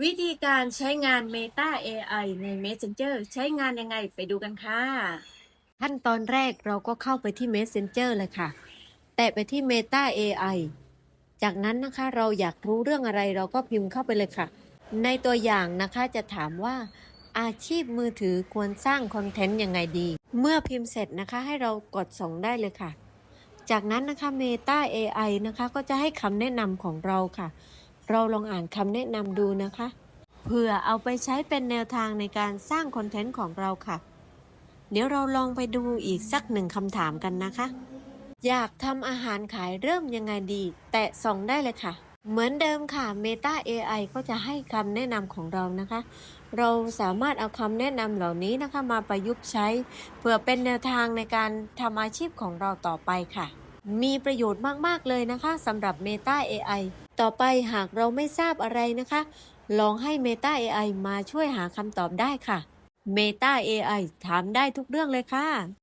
วิธีการใช้งาน Meta AI ใน Messenger ใช้งานยังไงไปดูกันค่ะ ขั้นตอนแรกเราก็เข้าไปที่ Messenger เลยค่ะ แตะไปที่ Meta AI จากนั้นนะคะเราอยากรู้เรื่องอะไรเราก็พิมพ์เข้าไปเลยค่ะ ในตัวอย่างนะคะจะถามว่า อาชีพมือถือควรสร้างคอนเทนต์ยังไงดี เมื่อพิมพ์เสร็จนะคะให้เรากดส่งได้เลยค่ะ จากนั้นนะคะ Meta AI นะคะก็จะให้คำแนะนำของเราค่ะ เราลองอ่านคำแนะนำดูนะคะ เพื่อเอาไปใช้เป็นแนวทางในการสร้างคอนเทนต์ของเราค่ะ เดี๋ยวเราลองไปดูอีกสักหนึ่งคำถามกันนะคะ อยากทำอาหารขายเริ่มยังไงดี แตะส่องได้เลยค่ะ เหมือนเดิมค่ะ Meta AI ก็จะให้คำแนะนำของเรานะคะ เราสามารถเอาคำแนะนำเหล่านี้นะคะมาประยุกต์ใช้ เพื่อเป็นแนวทางในการทำอาชีพของเราต่อไปค่ะ มีประโยชน์มาก ๆ เลยนะคะสำหรับ Meta AI ต่อไปหากเราไม่ทราบอะไรนะคะ ลองให้ Meta AI มาช่วยหาคำตอบได้ค่ะ Meta AI ถามได้ทุกเรื่องเลยค่ะ